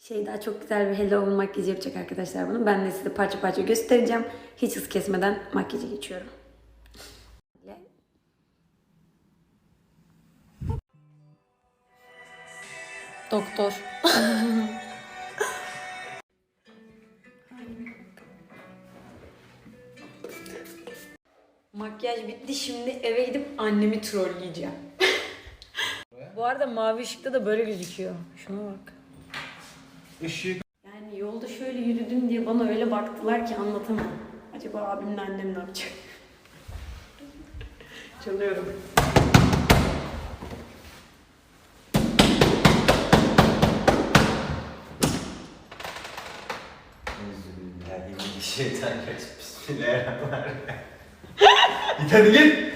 Şey daha çok güzel bir hello makyajı yapacak arkadaşlar bunu. Ben de size parça parça göstereceğim. Hiç hız kesmeden makyaja geçiyorum. Doktor. Makyaj bitti. Şimdi eve gidip annemi trolleyeceğim. Bu arada mavi ışıkta da böyle gözüküyor. Şuna bak. Işık. Yani yolda şöyle yürüdüm diye bana öyle baktılar ki anlatamam. Acaba abimle annem ne yapacak? Çalıyorum. Şeytan kaç Bismillahirrahmanirrahim. Git hadi git.